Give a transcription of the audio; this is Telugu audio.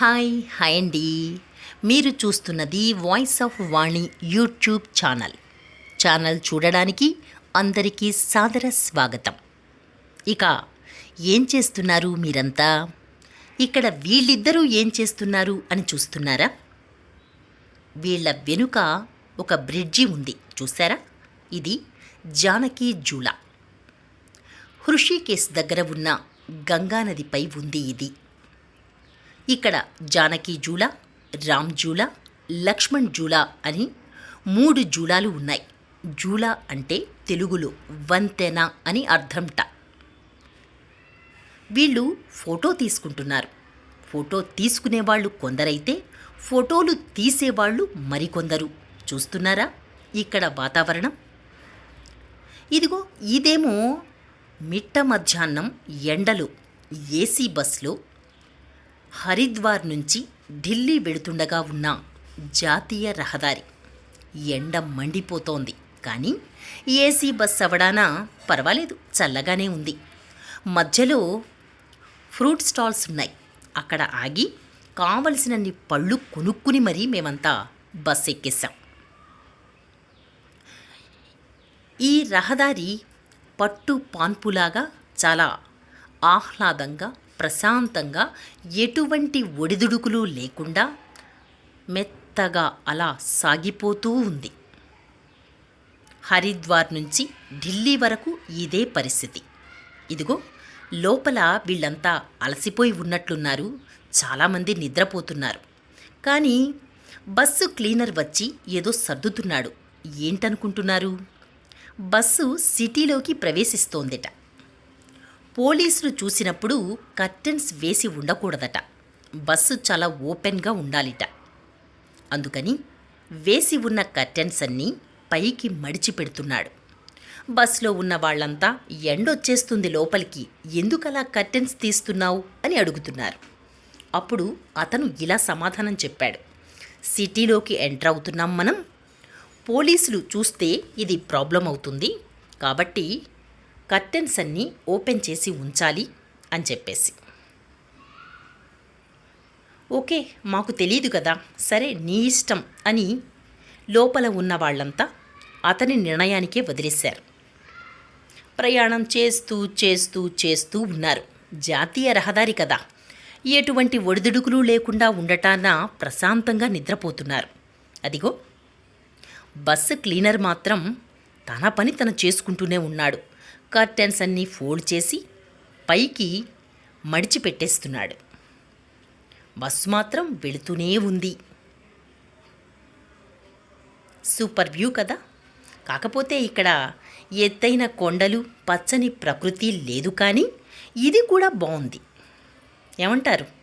హాయ్ హాయ్ అండి. మీరు చూస్తున్నది voice of Vani YouTube channel. Channel చూడడానికి అందరికీ సాదర స్వాగతం. ఇక ఏం చేస్తున్నారు మీరంతా? ఇక్కడ వీళ్ళిద్దరూ ఏం చేస్తున్నారు అని చూస్తున్నారా? వీళ్ళ వెనుక ఒక బ్రిడ్జి ఉంది. చూసారా ఇది జానకి జూలా. హృషికేశ్ దగ్గర ఉన్న గంగానదిపై ఉంది ఇది. ఇక్కడ జానకి జూలా రామ్ జూలా లక్ష్మణ్ జూలా అని మూడు జూలాలు ఉన్నాయి. జూలా అంటే తెలుగులో వంతెన అని అర్థంట. వీళ్ళు ఫోటో తీసుకుంటున్నారు. ఫోటో తీసుకునేవాళ్ళు కొందరైతే ఫోటోలు తీసేవాళ్ళు మరికొందరు. చూస్తున్నారా? ఇక్కడ వాతావరణం. ఇదిగో ఇదేమో మిట్ట మధ్యాహ్నం ఎండలో ఏసీ బస్లో హరిద్వార్ నుంచి ఢిల్లీ వెళుతుండగా ఉన్న జాతీయ రహదారి ఎండ మండిపోతోంది. కానీ ఏసీ బస్ అవడాన పర్వాలేదు చల్లగానే ఉంది. మధ్యలో ఫ్రూట్ స్టాల్స్ ఉన్నాయి. అక్కడ ఆగి కావలసినన్ని పళ్ళు కొనుక్కుని మరీ మేమంతా బస్ ఎక్కేసాం ఈ రహదారి పట్టు పాన్పులాగా చాలా ఆహ్లాదంగా ప్రశాంతంగా ఎటువంటి ఒడిదుడుకులు లేకుండా మెత్తగా అలా సాగిపోతూ ఉంది. హరిద్వార్ నుంచి ఢిల్లీ వరకు ఇదే పరిస్థితి. ఇదిగో లోపల వీళ్ళంతా అలసిపోయి ఉన్నట్లున్నారు. చాలామంది నిద్రపోతున్నారు. కానీ బస్సు క్లీనర్ వచ్చి ఏదో సర్దుతున్నాడు. ఏంటనుకుంటున్నారు? బస్సు సిటీలోకి ప్రవేశిస్తోందిట. పోలీసులు చూసినప్పుడు కర్టెన్స్ వేసి ఉండకూడదట. బస్సు చాలా ఓపెన్గా ఉండాలిట. అందుకని వేసి ఉన్న కర్టెన్స్ అన్నీ పైకి మడిచి పెడుతున్నాడు. బస్సులో ఉన్న వాళ్ళంతా ఎండొచ్చేస్తుంది లోపలికి. ఎందుకలా కర్టెన్స్ తీస్తున్నావు? అని అడుగుతున్నారు. అప్పుడు అతను ఇలా సమాధానం చెప్పాడు. సిటీలోకి ఎంటర్ అవుతున్నాం మనం. పోలీసులు చూస్తే ఇది ప్రాబ్లం అవుతుంది. కాబట్టి కర్టెన్స్ అన్నీ ఓపెన్ చేసి ఉంచాలి అని చెప్పేసి. ఓకే మాకు తెలియదు కదా సరే నీ ఇష్టం అని లోపల ఉన్న వాళ్ళంతా అతని నిర్ణయానికే వదిలేశారు. ప్రయాణం చేస్తూ చేస్తూ చేస్తూ ఉన్నారు. జాతీయ రహదారి కదా. ఎటువంటి ఒడిదుడుకులు లేకుండా ఉండటాన ప్రశాంతంగా నిద్రపోతున్నారు. అదిగో బస్సు క్లీనర్ మాత్రం తన పని తను చేసుకుంటూనే ఉన్నాడు. కర్టెన్స్ అన్నీ ఫోల్డ్ చేసి పైకి మడిచి పెట్టేస్తున్నాడు బస్సు మాత్రం వెళుతూనే ఉంది. సూపర్ వ్యూ కదా. కాకపోతే ఇక్కడ ఎత్తైన కొండలు పచ్చని ప్రకృతి లేదు కానీ ఇది కూడా బాగుంది. ఏమంటారు?